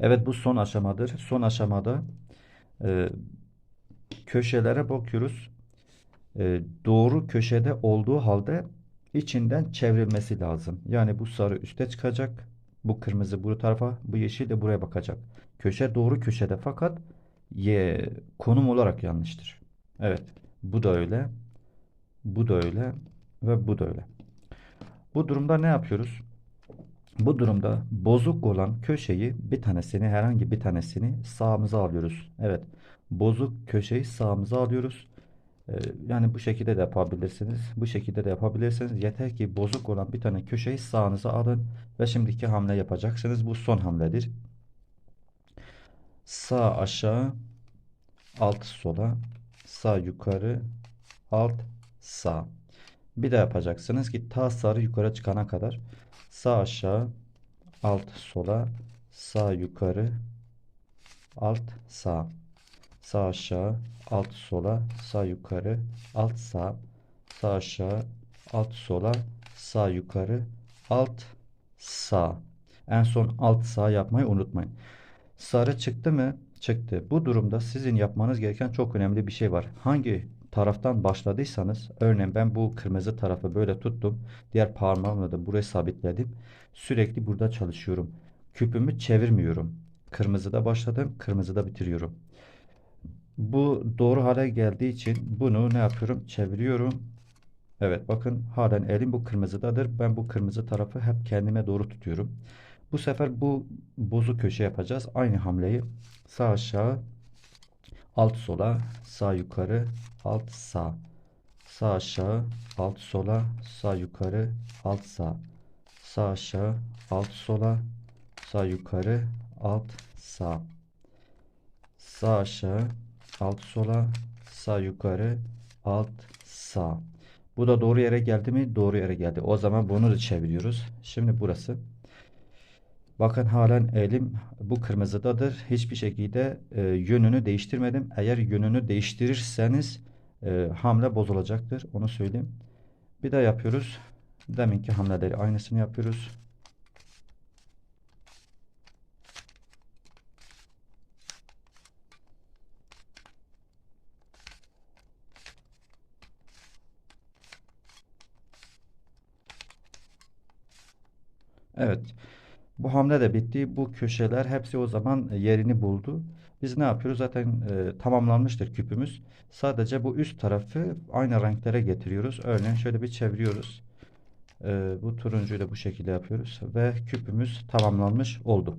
Evet bu son aşamadır. Son aşamada e, köşelere bakıyoruz. E, doğru köşede olduğu halde içinden çevrilmesi lazım. Yani bu sarı üste çıkacak. Bu kırmızı bu tarafa, bu yeşil de buraya bakacak. Köşe doğru köşede fakat ye, konum olarak yanlıştır. Evet, bu da öyle. Bu da öyle ve bu da öyle. Bu durumda ne yapıyoruz? Bu durumda bozuk olan köşeyi bir tanesini herhangi bir tanesini sağımıza alıyoruz. Evet, bozuk köşeyi sağımıza alıyoruz. Ee, yani bu şekilde de yapabilirsiniz. Bu şekilde de yapabilirsiniz. Yeter ki bozuk olan bir tane köşeyi sağınıza alın ve şimdiki hamle yapacaksınız. Bu son hamledir. Sağ aşağı, alt sola, sağ yukarı, alt sağ. Bir de yapacaksınız ki ta sarı yukarı çıkana kadar sağ aşağı, alt sola, sağ yukarı, alt sağ. Sağ aşağı, alt sola, sağ yukarı, alt sağ. Sağ aşağı, alt sola, sağ yukarı, alt sağ. En son alt sağ yapmayı unutmayın. Sarı çıktı mı? Çıktı. Bu durumda sizin yapmanız gereken çok önemli bir şey var. Hangi taraftan başladıysanız, örneğin ben bu kırmızı tarafı böyle tuttum. Diğer parmağımla da buraya sabitledim. Sürekli burada çalışıyorum. Küpümü çevirmiyorum. Kırmızıda başladım, kırmızıda bitiriyorum. Bu doğru hale geldiği için bunu ne yapıyorum? Çeviriyorum. Evet bakın halen elim bu kırmızıdadır. Ben bu kırmızı tarafı hep kendime doğru tutuyorum. Bu sefer bu bozu köşe yapacağız. Aynı hamleyi sağ aşağı, alt sola, sağ yukarı, alt sağ. Sağ aşağı, alt sola, sağ yukarı, alt sağ. Sağ aşağı, alt sola, sağ yukarı, alt sağ. Sağ aşağı, alt sola, sağ yukarı, alt sağ. Bu da doğru yere geldi mi? Doğru yere geldi. O zaman bunu da çeviriyoruz. Şimdi burası. Bakın halen elim bu kırmızıdadır. Hiçbir şekilde e, yönünü değiştirmedim. Eğer yönünü değiştirirseniz e, hamle bozulacaktır. Onu söyleyeyim. Bir daha yapıyoruz. Deminki hamleleri aynısını yapıyoruz. Evet. Bu hamle de bitti. Bu köşeler hepsi o zaman yerini buldu. Biz ne yapıyoruz? Zaten e, tamamlanmıştır küpümüz. Sadece bu üst tarafı aynı renklere getiriyoruz. Örneğin şöyle bir çeviriyoruz. E, bu turuncuyu da bu şekilde yapıyoruz. Ve küpümüz tamamlanmış oldu.